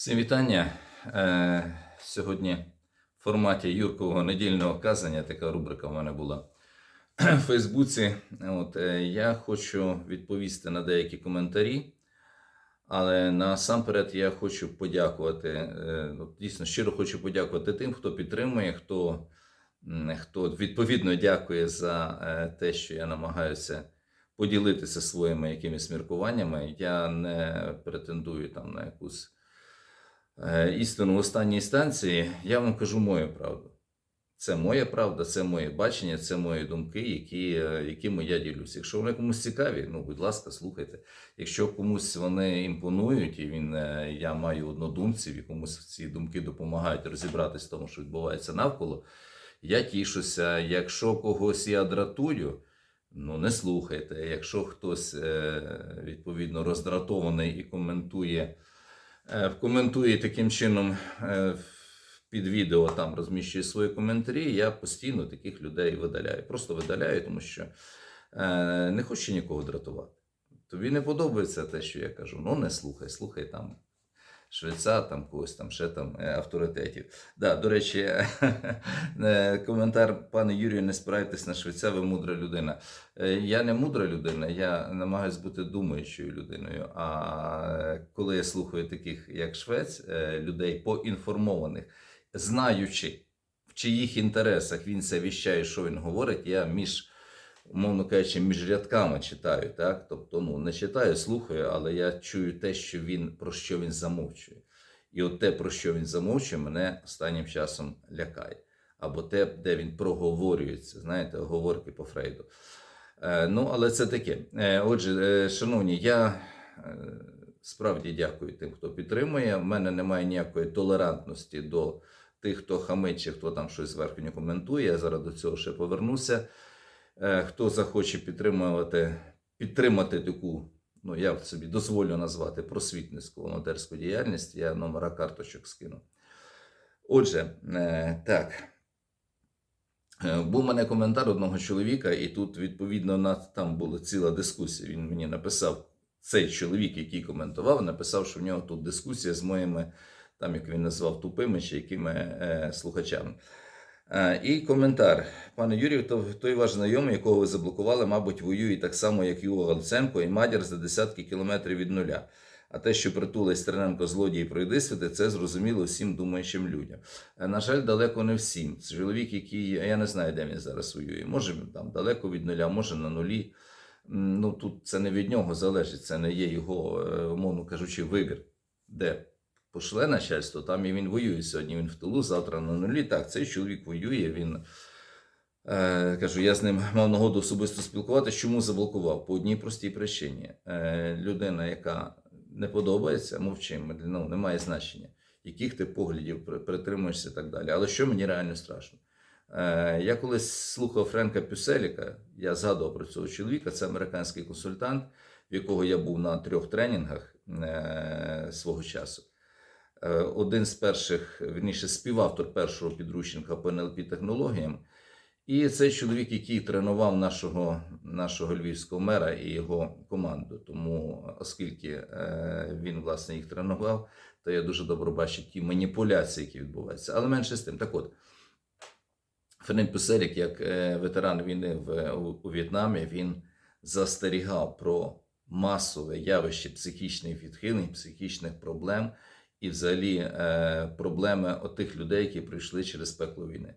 Всім вітання. Е, Сьогодні в форматі Юркового недільного казання така рубрика в мене була в Фейсбуці. От, е, я хочу відповісти на деякі коментарі, але насамперед я хочу подякувати. е, Дійсно, щиро хочу подякувати тим, хто підтримує, хто, хто відповідно дякує за те, що я намагаюся поділитися своїми якимись міркуваннями. Я не претендую там на якусь істину в останній інстанції, я вам кажу мою правду. Це моя правда, це моє бачення, це мої думки, які, е, якими я ділюся. Якщо вони комусь цікаві, ну будь ласка, слухайте. Якщо комусь вони імпонують, і він е, я маю однодумців, і комусь ці думки допомагають розібратися в тому, що відбувається навколо. Я тішуся. Якщо когось я дратую, ну не слухайте. Якщо хтось е, відповідно роздратований і коментує. Е, коментує таким чином е, під відео, там розміщує свої коментарі. Я постійно таких людей видаляю. Просто видаляю, тому що е, не хочу нікого дратувати. Тобі не подобається те, що я кажу. Ну не слухай, слухай там швеця, там когось там ще там е, авторитетів. Да, до речі, е, коментар пане Юрію, не спирайтесь на швеця, ви мудра людина. Е, Я не мудра людина, я намагаюся бути думаючою людиною. А коли я слухаю таких, як швець, людей поінформованих, знаючи, в чиїх інтересах він це віщає, що він говорить, я між. Умовно кажучи, між рядками читаю, так? Тобто, ну, не читаю, слухаю, але я чую те, що він, про що він замовчує. І от те, про що він замовчує, мене останнім часом лякає. Або те, де він проговорюється, знаєте, оговорки по Фрейду. Е, ну, але це таке. Е, отже, е, шановні, я е, справді дякую тим, хто підтримує. У мене немає ніякої толерантності до тих, хто хамить чи хто там щось зверху не коментує. Я зараз до цього ще повернуся. Е, Хто захоче підтримувати, підтримати таку, ну я собі дозволю назвати просвітницьку волонтерську діяльність, я номера карточок скину. Отже, е, так. Е, Був у мене коментар одного чоловіка, і тут, відповідно, там була ціла дискусія. Він мені написав, цей чоловік, який коментував, написав, що в нього тут дискусія з моїми, там, як він назвав, тупими чи якими е, слухачами. Е, І коментар. Пане Юрію, то той ваш знайомий, якого ви заблокували, мабуть, воює так само, як Юга Галценко і Мадяр за десятки кілометрів від нуля. А те, що притулить Стерненко злодій пройди світи, це зрозуміло всім думаючим людям. Е, На жаль, далеко не всім. Це чоловік, який я не знаю, де він зараз воює. Може там далеко від нуля, може на нулі. Ну тут це не від нього залежить, це не є його, е, умовно кажучи, вибір. Де пошле начальство, там і він воює сьогодні. Він в тилу, завтра на нулі. Так, цей чоловік воює. Він е, кажу, я з ним мав нагоду особисто спілкуватися. Чому заблокував? По одній простій причині. Е, людина, яка не подобається, мовчимо, ну, немає значення, яких ти поглядів при- притримуєшся і так далі. Але що мені реально страшно? Е, я колись слухав Френка Пюселіка, я згадував про цього чоловіка, це американський консультант, в якого я був на трьох тренінгах е, свого часу. Е, Один з перших, верніше, співавтор першого підручника по НЛП технологіям. І цей чоловік, який тренував нашого, нашого львівського мера і його команду. Тому, оскільки е, він власне їх тренував, то я дуже добре бачу ті маніпуляції, які відбуваються. Але менше з тим. Так от, Фенен Пюселік, як е, ветеран війни в, у В'єтнамі, він застерігав про масове явище психічних відхилень, психічних проблем і взагалі е, проблеми отих людей, які прийшли через пекло війни.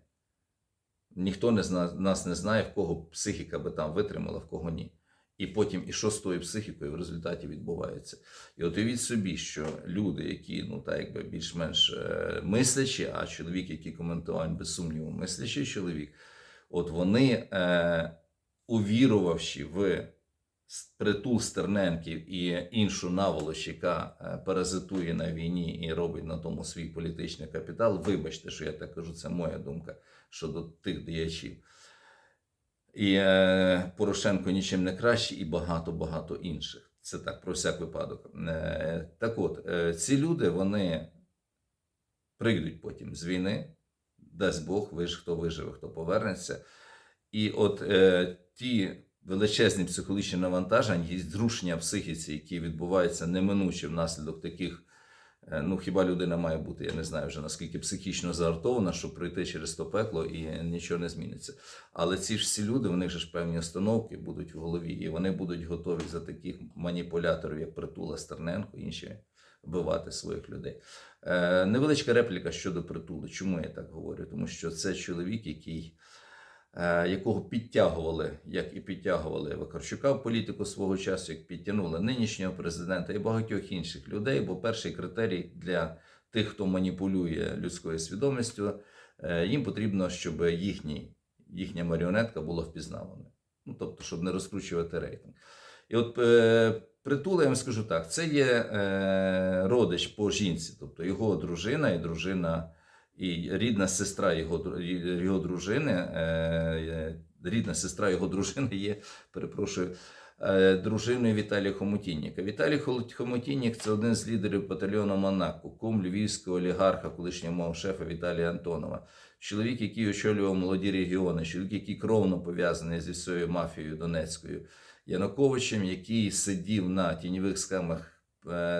Ніхто не зна, нас не знає, в кого психіка би там витримала, в кого ні. І потім, і що з тою психікою в результаті відбувається. І от уявіть собі, що люди, які ну так якби більш-менш е, мислячі, а чоловік, який коментував, без сумніву, мислячий чоловік, от вони, е, увірувавши в притул Стерненків і іншу наволоч, яка е, паразитує на війні і робить на тому свій політичний капітал, вибачте, що я так кажу, це моя думка щодо тих діячів. І е, Порошенко нічим не краще, і багато-багато інших. Це так, про всяк випадок. Е, так от, ці люди, вони прийдуть потім з війни, дасть Бог, виж, хто виживе, хто повернеться. І от ті величезні психологічні навантаження і зрушення психіці, які відбуваються неминуче внаслідок таких Е, Ну, хіба людина має бути, я не знаю вже наскільки психічно заартована, щоб пройти через то пекло і нічого не зміниться. Але ці ж всі люди, у них же ж певні установки будуть в голові, і вони будуть готові за таких маніпуляторів, як Притула Стерненко, інші вбивати своїх людей. Е, невеличка репліка щодо притули. Чому я так говорю? Тому що це чоловік, який. Е, Якого підтягували, як і підтягували Вакарчука в політику свого часу, як підтягнули нинішнього президента і багатьох інших людей. Бо перший критерій для тих, хто маніпулює людською свідомістю, е, їм потрібно, щоб їхній, їхня маріонетка була впізнавана. Ну, тобто, щоб не розкручувати рейтинг. І от е, притула, я вам скажу так: це є родич по жінці, тобто його дружина і дружина, і рідна сестра його, його дружини, е, е, рідна сестра його дружини є, перепрошую, е, дружиною Віталія Хомутінніка. Віталій Хомутіннік це один з лідерів батальйону Монако, кум львівського олігарха, колишнього мого шефа Віталія Антонова. Чоловік, який очолював молоді регіони, чоловік, який кровно пов'язаний зі своєю мафією Донецькою. Януковичем, який сидів на тіньових схемах, е,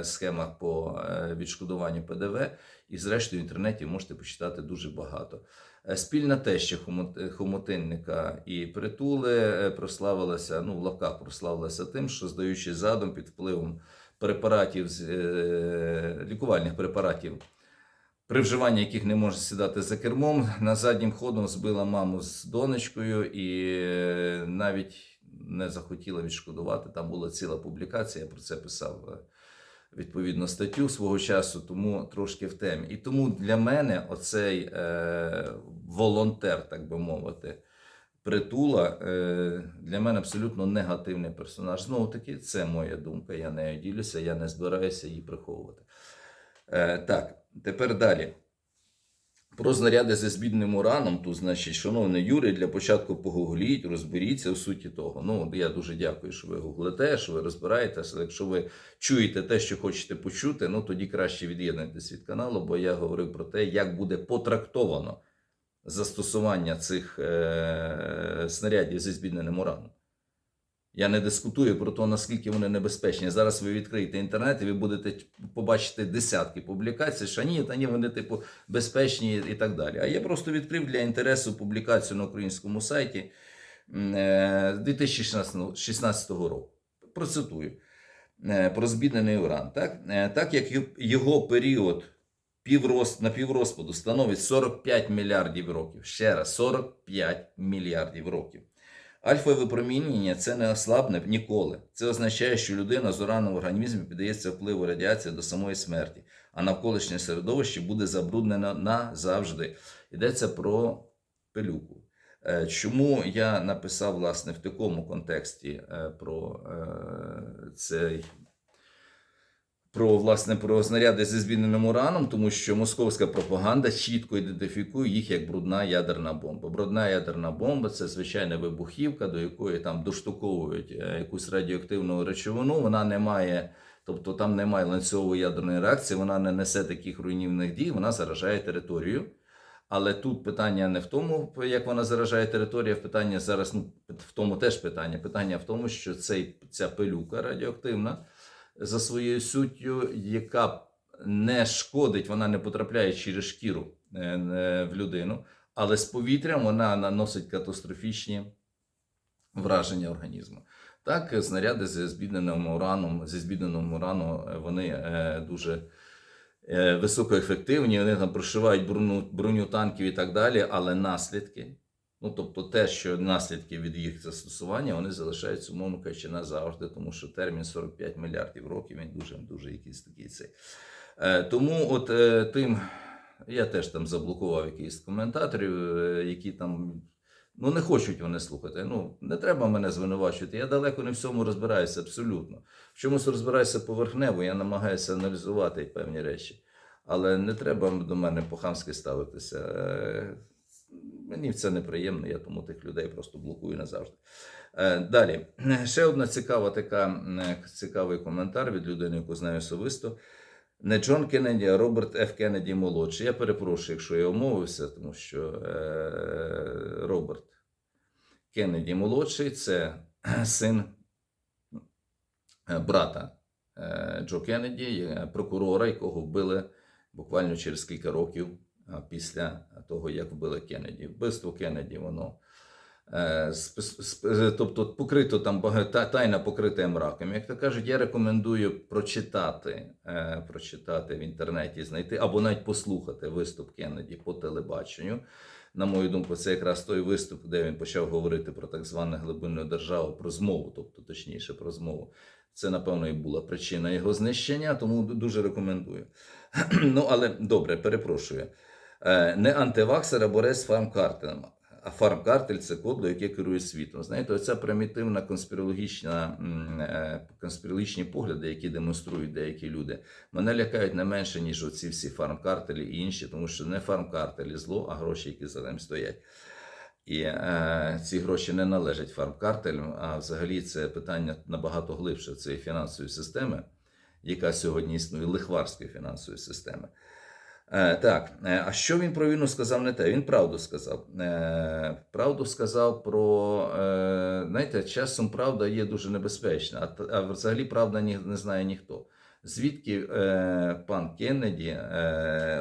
схемах по е, відшкодуванню ПДВ, і зрештою в інтернеті можете почитати дуже багато. Е, Спільна теща Хомутинника і притули е, прославилася, ну в лавках прославилася тим, що здаючи задум під впливом препаратів, е, лікувальних препаратів, при вживанні яких не може сідати за кермом, на заднім ходом збила маму з донечкою і е, навіть не захотіла відшкодувати. Там була ціла публікація, я про це писав відповідну статтю свого часу, тому трошки в темі. І тому для мене оцей е, волонтер, так би мовити, притула е, для мене абсолютно негативний персонаж. Знову таки, це моя думка. Я нею ділюся, я не збираюся її приховувати. Е, так, тепер далі. Про знаряди зі збідним ураном, тут, значить, шановний Юрій, для початку погугліть, розберіться у суті того. Ну, я дуже дякую, що ви гуглите, що ви розбираєтеся. Якщо ви чуєте те, що хочете почути, ну тоді краще від'єднуйтесь від каналу, бо я говорив про те, як буде потрактовано застосування цих е- снарядів зі збідненим ураном. Я не дискутую про те, наскільки вони небезпечні. Зараз ви відкриєте інтернет і ви будете побачити десятки публікацій, що ні, та ні, вони типу безпечні і так далі. А я просто відкрив для інтересу публікацію на українському сайті е, 2016 року. Процитую е, про збіднений уран. Так, Е, так як його період на піврозпаду становить 45 мільярдів років. Ще раз, 45 мільярдів років. Альфа випромінення це не ослабне ніколи. Це означає, що людина з ураном в організмі піддається впливу радіації до самої смерті, а навколишнє середовище буде забруднено назавжди. Йдеться про пилюку. Е, Чому я написав власне в такому контексті е, про е, цей про власне про знаряди зі збідненим ураном, тому що московська пропаганда чітко ідентифікує їх як брудна ядерна бомба. Брудна ядерна бомба це звичайна вибухівка, до якої там доштуковують е, якусь радіоактивну речовину. Вона не має, тобто там немає ланцюгової ядерної реакції, вона не несе таких руйнівних дій, вона заражає територію. Але тут питання не в тому, як вона заражає територію, питання зараз ну, в тому теж питання. Питання в тому, що цей, ця пилюка радіоактивна за своєю суттю, яка не шкодить, вона не потрапляє через шкіру е, е, в людину, але з повітрям вона наносить катастрофічні враження організму. Так, знаряди зі збідненим ураном, зі збідненим ураном, е, вони дуже високоефективні, вони там прошивають броню, броню танків і так далі, але наслідки, ну тобто те, що наслідки від їх застосування, вони залишаються, умовно кажучи, назавжди, тому що термін 45 мільярдів років він дуже дуже якийсь такий цей. Е, тому, от е, тим, я теж там заблокував якихось коментаторів, е, які там. Ну, не хочуть вони слухати. Ну, не треба мене звинувачувати. Я далеко не в всьому розбираюся абсолютно. В чомусь розбираюся поверхнево, я намагаюся аналізувати певні речі. Але не треба до мене по-хамськи ставитися. Е, Мені це неприємно, я тому тих людей просто блокую назавжди. Е, Далі, ще одна цікава така цікавий коментар від людини, яку знаю особисто. Не Джон Кеннеді, а Роберт Ф. Кеннеді молодший. Я перепрошую, якщо я умовився, тому що е, Роберт Кеннеді молодший це син е, брата е, Джо Кеннеді, е, прокурора, якого вбили буквально через кілька років після того, як вбили Кеннеді. Вбивство Кеннеді, воно. е, сп- Тобто покрито там тайна покрита мраком. Як то кажуть, я рекомендую прочитати, е, прочитати в інтернеті, знайти або навіть послухати виступ Кеннеді по телебаченню. На мою думку, це якраз той виступ, де він почав говорити про так звану глибинну державу, про змову, тобто точніше про змову. Це, напевно, і була причина його знищення, тому дуже рекомендую. ну, але добре, перепрошую. Е, Не антиваксер, а борець з фармкартелем. А фармкартель це кодло, яке керує світом. Знаєте, оця примітивна конспірологічна, е, конспірологічні погляди, які демонструють деякі люди, мене лякають не менше, ніж оці всі фармкартелі і інші, тому що не фармкартелі зло, а гроші, які за ним стоять. І е, ці гроші не належать фармкартелям, а взагалі це питання набагато глибше цієї фінансової системи, яка сьогодні існує, лихварської фінансової системи. Е, так, е, а що він про війну сказав не те? Він правду сказав. Е, правду сказав про. Знаєте, часом правда є дуже небезпечна, а, взагалі правда не знає ніхто. Звідки пан Кеннеді,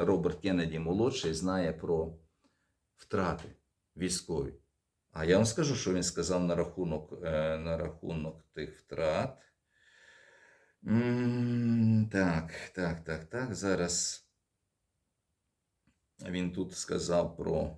Роберт Кеннеді молодший, знає про втрати військові? А я вам скажу, що він сказав на рахунок, на рахунок тих втрат. Так, так, так, так. Зараз він тут сказав про.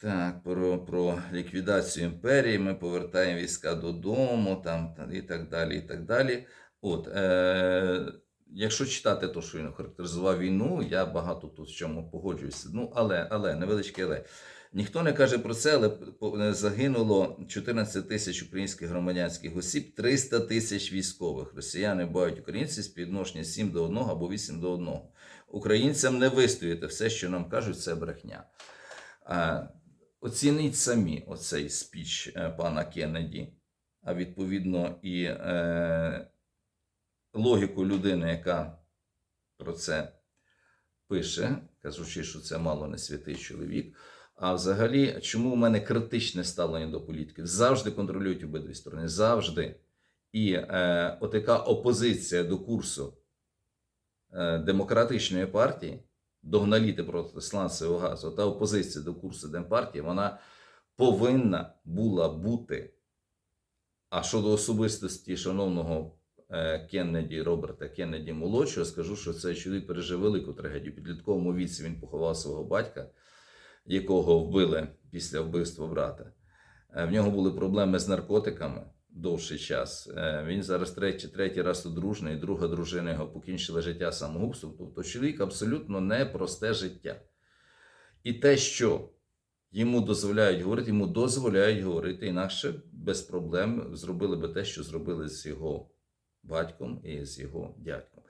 Так, про, про ліквідацію імперії, ми повертаємо війська додому, там, і так далі. і так далі. От, е, якщо читати те, що він характеризував війну, я багато тут в чому погоджуюся. Ну, але, але, невеличке але. Ніхто не каже про це, але по- загинуло 14 тисяч українських громадянських осіб, 300 тисяч військових. Росіяни бають українців співвідношення 7 до 1 або 8 до 1. Українцям не вистояти все, що нам кажуть, це брехня. Оцініть самі оцей спіч е, пана Кеннеді, а відповідно і е, логіку людини, яка про це пише, кажучи, що це мало не святий чоловік. А взагалі, чому в мене критичне ставлення до політиків? Завжди контролюють обидві сторони. Завжди. І е, отака опозиція до курсу е, демократичної партії, догналіти проти сланцевого газу, та опозиція до курсу Демпартії, вона повинна була бути. А щодо особистості шановного е, Кеннеді, Роберта Кеннеді молодшого, скажу, що цей чоловік пережив велику трагедію. Підлітковому віці він поховав свого батька, якого вбили після вбивства брата. Е, В нього були проблеми з наркотиками довший час. Е, Він зараз третій, третій раз одружений, друга дружина його покінчила життя самогубством. Тобто чоловік абсолютно непросте життя. І те, що йому дозволяють говорити, йому дозволяють говорити, інакше без проблем зробили би те, що зробили з його батьком і з його дядьком.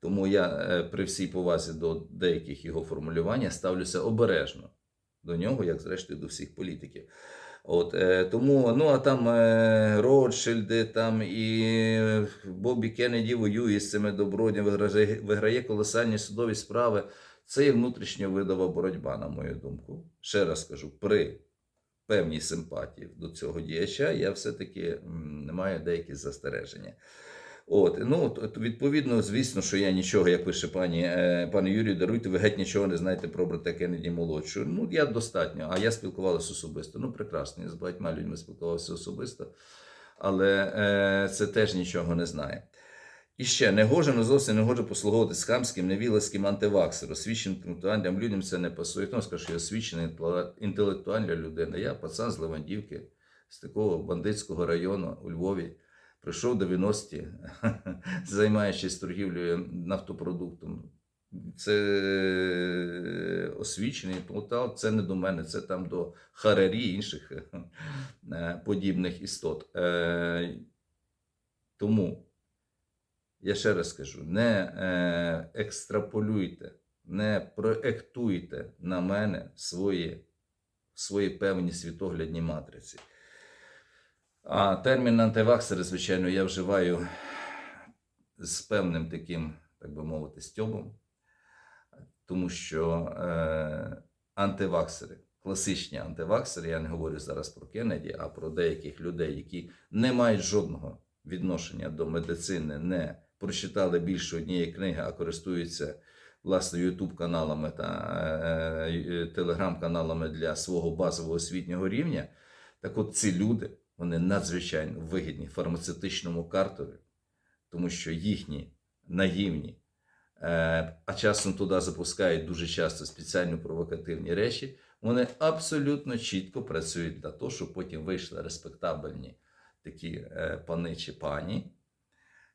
Тому я е, при всій повазі до деяких його формулювань ставлюся обережно до нього, як зрештою до всіх політиків. От, е, тому, ну а там е, Ротшильди, там і Бобі Кеннеді воює з цими добродіями, виграє, виграє колосальні судові справи. Це є внутрішньовидова боротьба, на мою думку. Ще раз кажу, при певній симпатії до цього діяча я все-таки маю деякі застереження. От, ну, відповідно, звісно, що я нічого, як пише пані, е, пане Юрію, даруйте, ви геть нічого не знаєте про брата Кеннеді молодшого. Ну, я достатньо, а я спілкувалася особисто. Ну, прекрасно, я з багатьма людьми спілкувався особисто, але е, це теж нічого не знає. І ще не гоже, ну зовсім не гоже послуговуватись хамським, невілецьким антиваксером. Освіченим інтелектуальним людям це не пасує. Хто скаже, що я освічена інтелектуальна людина. Я пацан з Левандівки, з такого бандитського району у Львові. Прийшов до 90-ті, займаючись торгівлею нафтопродуктом. Це освічений Полтав, це не до мене, це там до Харарі і інших е, подібних істот. Е, Тому я ще раз скажу: не е, екстраполюйте, не проектуйте на мене свої, свої певні світоглядні матриці. А термін антиваксери, звичайно, я вживаю з певним таким, так би мовити, стьобом, тому що е, антиваксери, класичні антиваксери, я не говорю зараз про Кеннеді, а про деяких людей, які не мають жодного відношення до медицини, не прочитали більше однієї книги, а користуються власне Ютуб каналами та е, телеграм-каналами для свого базового освітнього рівня. Так от ці люди вони надзвичайно вигідні фармацевтичному карторі, тому що їхні наївні, е, а часом туди запускають дуже часто спеціально провокативні речі, вони абсолютно чітко працюють для того, щоб потім вийшли респектабельні такі е, пани чи пані,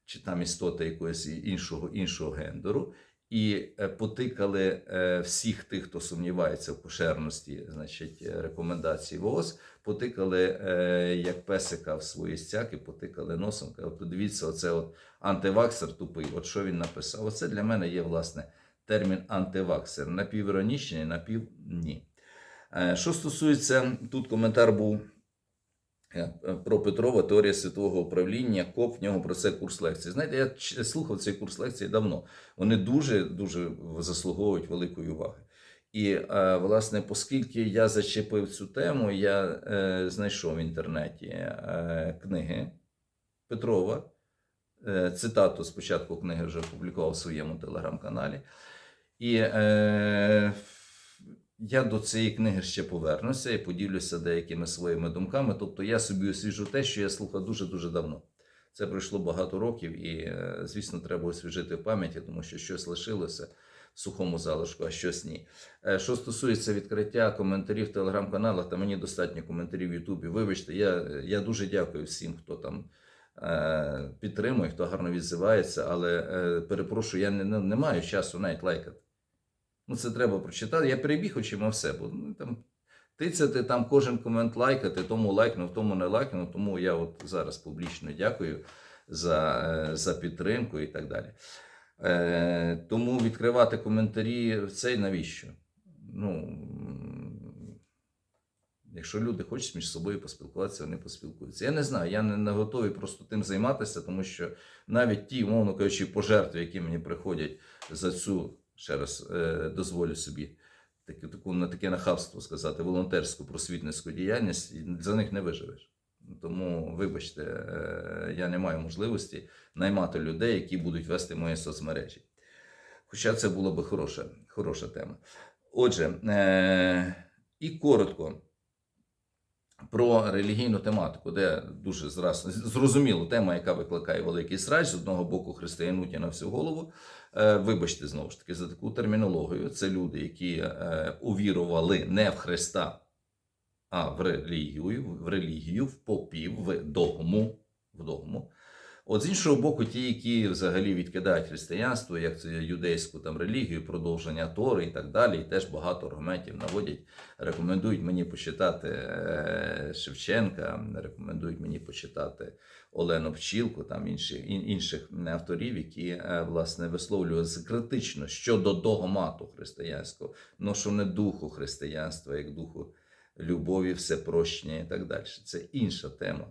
чи там істоти якогось іншого, іншого гендеру, і е, потикали е, всіх тих, хто сумнівається в кошерності, значить, е, рекомендацій ВООЗ, потикали як песика в свої стяки, потикали носом. От подивіться, оце от антиваксер тупий. От що він написав? Оце для мене є власне термін антиваксер. Напівіронічний, напів ні. Що стосується, тут коментар був про Петрова, теорія світового управління, КОП, в нього про це курс лекцій. Знаєте, я слухав цей курс лекцій давно. Вони дуже дуже заслуговують великої уваги. І, е, власне, оскільки я зачепив цю тему, я е, знайшов в інтернеті е, книги Петрова. Е, Цитату спочатку книги вже опублікував в своєму телеграм-каналі. І е, я до цієї книги ще повернуся і поділюся деякими своїми думками. Тобто я собі освіжу те, що я слухав дуже-дуже давно. Це пройшло багато років, і, е, звісно, треба освіжити в пам'яті, тому що щось лишилося в сухому залишку, а щось ні. Е, Що стосується відкриття коментарів в телеграм-каналах, та мені достатньо коментарів в Ютубі. Вибачте, я, я дуже дякую всім, хто там е, підтримує, хто гарно відзивається, але перепрошую, я не, не маю часу навіть лайкати. Ну, це треба прочитати. Я перебіг очима все, бо ну, там тицяти там кожен комент лайкати, тому лайкнув, тому не лайкнув. Тому я от зараз публічно дякую за, е, за підтримку і так далі. Е, тому відкривати коментарі в цей навіщо? Ну, якщо люди хочуть між собою поспілкуватися, вони поспілкуються. Я не знаю, я не, не готовий просто тим займатися, тому що навіть ті, умовно кажучи, пожертви, які мені приходять за цю, ще раз е, дозволю собі таку, таку, на таке нахабство сказати, волонтерську просвітницьку діяльність, і за них не виживеш. Тому, вибачте, е, я не маю можливості наймати людей, які будуть вести мої соцмережі. Хоча це була би хороша, хороша тема. Отже, е, і коротко про релігійну тематику, де дуже зрозуміло тема, яка викликає великий срач, з одного боку християнуті на всю голову. Е, вибачте знову ж таки за таку термінологію. Це люди, які е, увірували не в Христа, а в релігію, в релігію, в попів, в догму. В догму. От з іншого боку, ті, які взагалі відкидають християнство, як це юдейську там релігію, продовження Тори і так далі, і теж багато аргументів наводять, рекомендують мені почитати е, Шевченка, рекомендують мені почитати Олену Пчілку, там інші, інших авторів, які е, власне висловлюються критично щодо догмату християнського, ну що не духу християнства, як духу любові, всепрощення і так далі. Це інша тема.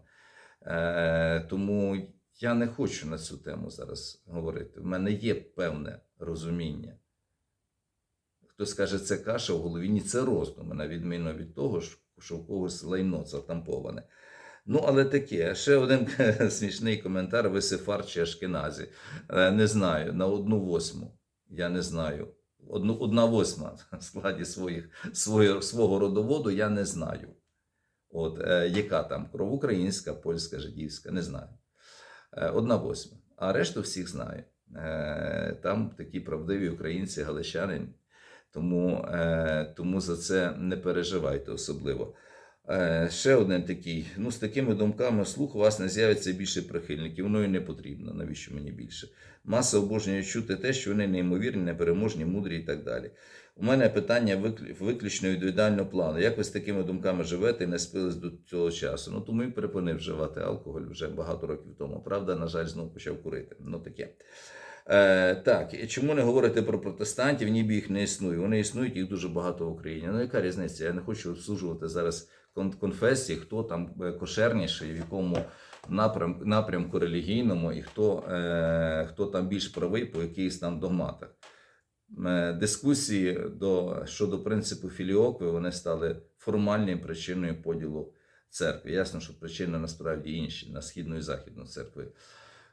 Е, тому я не хочу на цю тему зараз говорити. В мене є певне розуміння. Хтось каже, це каша в голові, ні, це роздуми, на відміну від того, що- в когось лайно затамповане. Ну, але таке. Ще один смішний коментар: ви сефар чи ашкеназі. Е, Не знаю, на одну восьму. Я не знаю. Одну, одна восьма в складі своїх, своє, свого родоводу я не знаю. От, е, яка там кров українська, польська, жидівська, не знаю. Е, одна восьма. А решту всіх знаю. Е, там такі правдиві українці, галичани. Тому, е, тому за це не переживайте особливо. Е, ще один такий. Ну, з такими думками слух у вас не з'явиться більше прихильників. Воно і не потрібно. Навіщо мені більше? Маса обожнює чути те, що вони неймовірні, непереможні, мудрі і так далі. У мене питання виклю- виключно індивідуального плану. Як ви з такими думками живете і не спились до цього часу? Ну тому і припинив вживати алкоголь вже багато років тому. Правда, на жаль, знову почав курити. Ну таке. Е, так, і чому не говорити про протестантів, ніби їх не існує? Вони існують, їх дуже багато в Україні. Ну яка різниця? Я не хочу обслужувати зараз кон- конфесії, хто там е, кошерніший, в якому напрям, напрямку релігійному, і хто, е, хто там більш правий по якихось там догматах. Е, Дискусії до, щодо принципу філіокви вони стали формальною причиною поділу церкви. Ясно, що причини насправді інші на східну і західну церкви.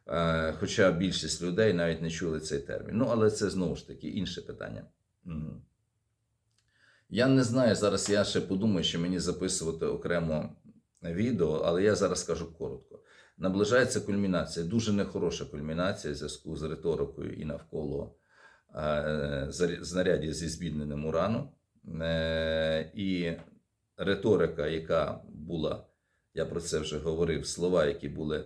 Е, Хоча більшість людей навіть не чули цей термін. Ну, але це знову ж таки інше питання. Мгм. Я не знаю, зараз я ще подумаю, що мені записувати окремо відео, але я зараз скажу коротко. Наближається кульмінація, дуже нехороша кульмінація в зв'язку з риторикою і навколо е, знарядів зі збідненим ураном. Е, і риторика, яка була, я про це вже говорив, слова, які були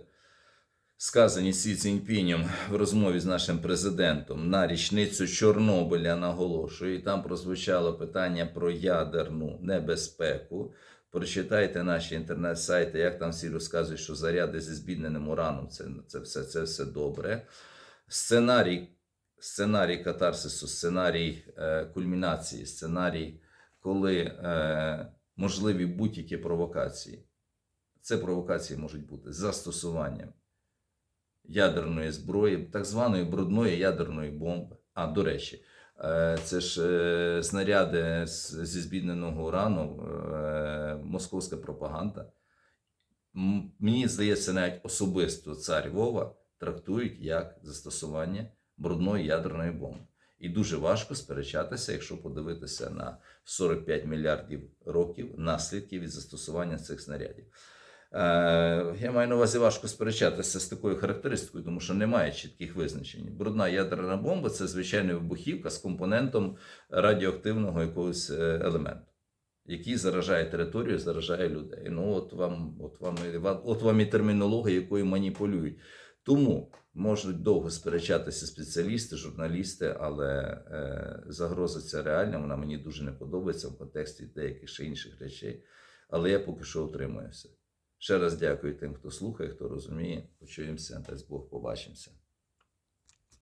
сказані Сі Цзіньпінем в розмові з нашим президентом на річницю Чорнобиля, наголошую, і там прозвучало питання про ядерну небезпеку. Прочитайте наші інтернет-сайти, як там всі розказують, що заряди зі збідненим ураном це, це, все, це все добре. Сценарій, сценарій катарсису, сценарій е, кульмінації, сценарій, коли е, можливі будь-які провокації. Це провокації можуть бути застосуванням ядерної зброї, так званої брудної ядерної бомби. А, до речі, е, це ж е, снаряди зі збідненого урану, е, московська пропаганда. Мені здається, навіть особисто цар Вова трактують як застосування брудної ядерної бомби. І дуже важко сперечатися, якщо подивитися на 45 мільярдів років наслідків від застосування цих снарядів. Е, Я маю на увазі важко сперечатися з такою характеристикою, тому що немає чітких визначень. Брудна ядерна бомба це звичайна вибухівка з компонентом радіоактивного якогось е, елементу, який заражає територію, заражає людей. Ну, от вам, от вам- от вам і термінологія, якою маніпулюють. Тому можуть довго сперечатися спеціалісти, журналісти, але е, загроза ця реальна, вона мені дуже не подобається в контексті деяких ще інших речей. Але я поки що утримуюся. Ще раз дякую тим, хто слухає, хто розуміє. Почуємося, дасть Бог, побачимося.